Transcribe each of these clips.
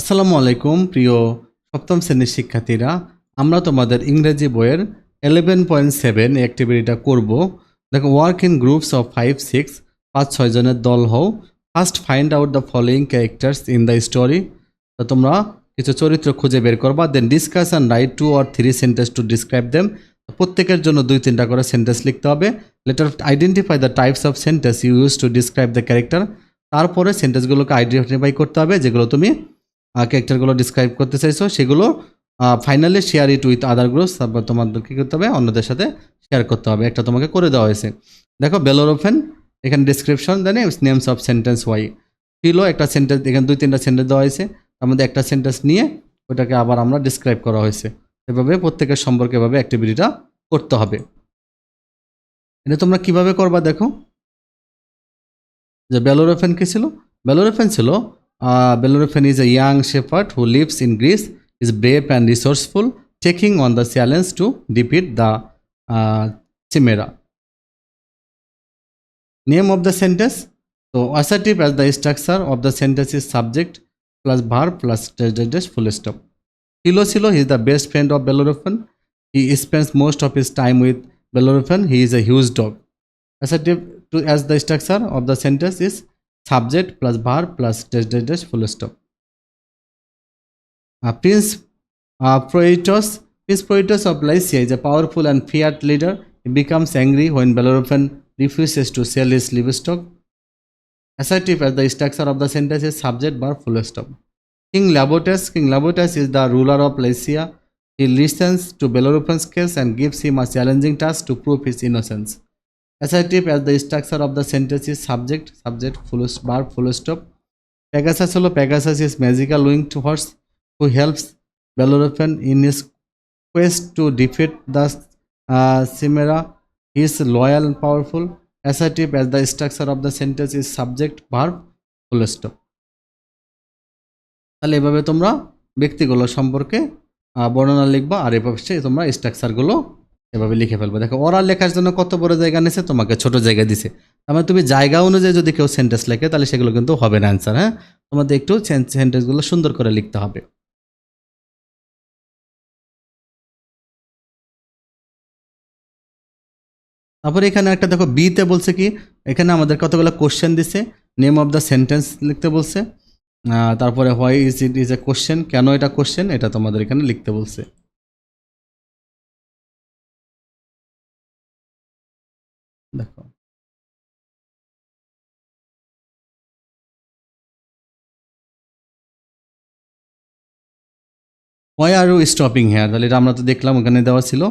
আসসালামু আলাইকুম প্রিয় সপ্তম শ্রেণীর শিক্ষার্থীরা আমরা তোমাদের ইংরেজি বইয়ের এলেভেন পয়েন্ট সেভেন অ্যাক্টিভিটিটা করবো দেখো work in groups of five six পাঁচ ছয়জনের দল হও first find out the following characters in the story তো তোমরা কিছু চরিত্র খুঁজে বের করবা then discuss and write two or three sentence to describe them প্রত্যেকের জন্য দুই তিনটা করে সেন্টেন্স লিখতে হবে later identify the types of sentence use to describe the character তারপরে সেন্টেন্সগুলোকে আইডেন্টিফাই করতে হবে যেগুলো তুমি ক্যারেক্টারগুলো ডিসক্রাইব করতে চাইছো সেগুলো finally share it with other groups তারপর তোমাদের কী করতে হবে অন্যদের সাথে শেয়ার করতে হবে একটা তোমাকে করে দেওয়া হয়েছে দেখো বেলোরোফেন এখানে description then names of sentence why fellow একটা সেন্টেন্স এখানে দুই তিনটা সেন্টেন্স দেওয়া হয়েছে তার মধ্যে একটা সেন্টেন্স নিয়ে ওটাকে আবার আমরা ডিসক্রাইব করা হয়েছে এভাবে প্রত্যেকের সম্পর্কে এভাবে অ্যাক্টিভিটিটা করতে হবে এটা তোমরা কিভাবে করবা দেখো যে ওফেন কী ছিল ওফেন ছিল Uh, Bellerophon is a young shepherd who lives in Greece, is brave and resourceful, taking on the challenge to defeat the uh, chimera. Name of the sentence. So assertive as the structure of the sentence is subject plus verb plus dash dash dash full stop. Hilo Silo is the best friend of Bellerophon. He spends most of his time with Bellerophon. He is a huge dog. Assertive to, as the structure of the sentence is subject plus verb dash full stop dash uh, prince stop uh, prince prince proetus of lycia is a powerful and and leader he becomes angry when Bellerophon refuses to sell his livestock. Assertive as the structure of the sentence is subject bar full stop. King Labotus King Labotus is the ruler of Lycia. He listens to Bellerophon's case and gives him a challenging task to prove his innocence. Assertive as the structure of the sentence is subject subject full bar full stop Pegasus হলো Pegasus is magical to horse who helps Bellerophon in his quest to defeat the Chimera his loyal and powerful assertive as the structure of the sentence is subject verb full stop তাহলে এভাবে তোমরা ব্যক্তিগুলো সম্পর্কে বর্ণনা লিখবা আর এভাবে তোমরা স্ট্রাকচারগুলো এভাবে লিখে ফেলবো দেখো ওরা লেখার জন্য কত বড় জায়গা নিয়েছে তোমাকে ছোট জায়গা দিছে তার মানে তুমি জায়গা অনুযায়ী যদি কেউ সেন্টেন্স লেখে তাহলে সেগুলো কিন্তু হবে না অ্যান্সার হ্যাঁ তোমাদের একটু সেন্টেন্সগুলো সুন্দর করে লিখতে হবে তারপরে এখানে একটা দেখো বিতে বলছে কি এখানে আমাদের কতগুলো কোশ্চেন দিছে নেম অফ দ্য সেন্টেন্স লিখতে বলছে তারপরে why is it is a question কেন এটা কোশ্চেন এটা তোমাদের এখানে লিখতে বলছে দেখো why are you stopping here তাহলে এটা আমরা তো দেখলাম ওখানে দেওয়া ছিল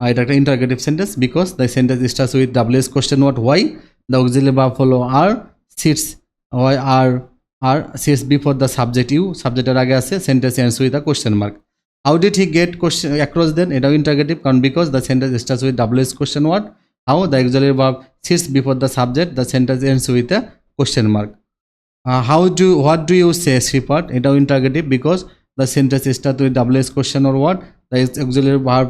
আর এটা একটা interrogative sentence because the sentence starts with W S question what why the auxiliary বা follow are sits why are are sits before the subject you সাবজেক্টের আগে আছে sentence ends with the question mark how did he get question across then এটাও interrogative কারণ because the sentence starts with W S question what how the actually verb sits before the subject the sentence ends with a question mark how do what do you say শ্রীপার্ট এটাও interrogative because the sentence start with double S question or word the actually verb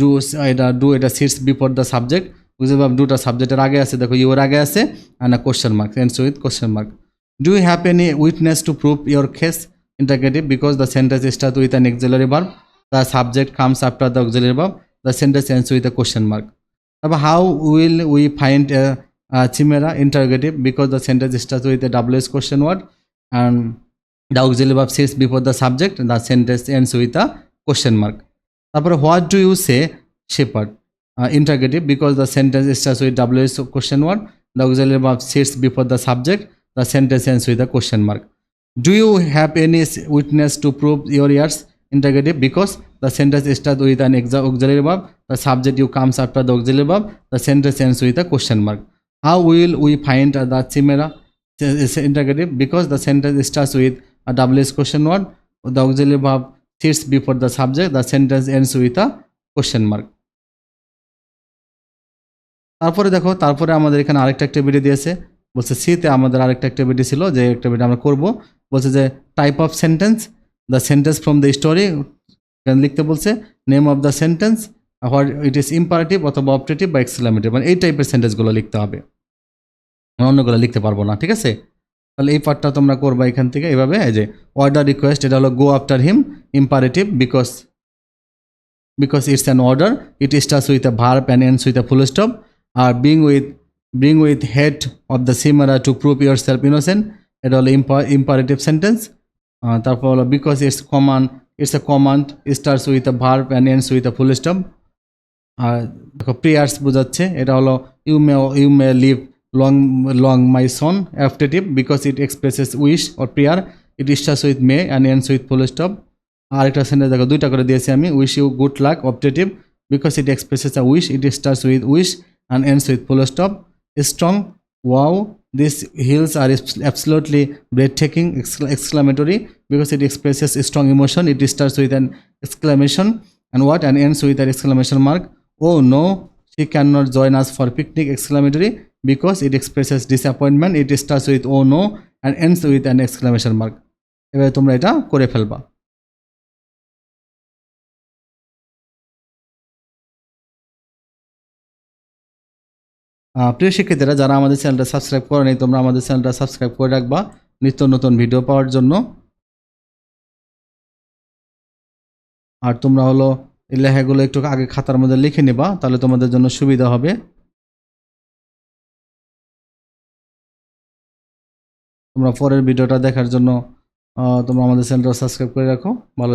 do এটা do এটা sits before the subject বুঝতে পারব দুটা সাবজেক্টের আগে আছে দেখো ইউর আগে আছে and a question mark ends with question mark do have any witness to prove your case interrogative because the sentence start with an auxiliary verb the subject comes after the auxiliary verb the sentence ends with a question mark তারপর how will we find a, a chimera interrogative because the sentence starts with a WS question word and the auxiliary verb sits before the subject the sentence ends with a question mark তারপরে what do you say shepherd interrogative because the sentence starts with W S question word the auxiliary verb sits before the subject the sentence ends with a question mark do you have any s- witness to prove your integrative because the sentence starts with an auxiliary verb, the subject you comes after the auxiliary verb, the sentence ends with a question mark. How will we find the chimera? It's integrative because the sentence starts with a WS question word, the auxiliary verb sits before the subject, the sentence ends with a question mark. তারপরে দেখো তারপরে আমাদের এখানে আরেকটা activity দিয়েছে বলছে সিতে আমাদের আরেকটা অ্যাক্টিভিটি ছিল যে অ্যাক্টিভিটি আমরা করব বলছে যে type of sentence the sentence from the story লিখতে বলছে name of the sentence what it is imperative অথবা অপটেটিভ বা এক্সেলামেটিভ মানে এই টাইপের সেন্টেন্সগুলো লিখতে হবে মানে অন্যগুলো লিখতে পারবো না ঠিক আছে তাহলে এই পার্টটা তোমরা করবা এখান থেকে এভাবে যে অর্ডার রিকোয়েস্ট এটা হলো go after him imperative because because it's an order it starts with a verb pan ends with a full stop R bring with bring with head of the Chimera to prove yourself innocent এটা হলো imperative sentence তারপর হলো because it's command it's a command starts with a verb and ends with a full stop আর দেখো prayers বোঝাচ্ছে এটা হলো you may you may live long long my son optative because it expresses wish or prayer it starts with may and ends with full stop আর একটা sentence দেখো দুইটা করে দিয়েছি আমি wish you good luck optative because it expresses a wish it starts with wish and ends with full stop strong wow These hills are absolutely breathtaking, exclamatory, because it expresses strong emotion. It starts with an exclamation and what? And ends with an exclamation mark. Oh no, she cannot join us for picnic, exclamatory, because it expresses disappointment. It starts with oh no and ends with an exclamation mark. এবারে তোমরা এটা করে ফেলবা প্রিয় শিক্ষার্থীরা যারা আমাদের চ্যানেলটা সাবস্ক্রাইব করেনি তোমরা আমাদের চ্যানেলটা সাবস্ক্রাইব করে রাখবা নিত্য নতুন ভিডিও পাওয়ার জন্য আর তোমরা হলো এই লেখাগুলো একটু আগে খাতার মধ্যে লিখে নেবা তাহলে তোমাদের জন্য সুবিধা হবে তোমরা পরের ভিডিওটা দেখার জন্য তোমরা আমাদের চ্যানেলটা সাবস্ক্রাইব করে রাখো ভালো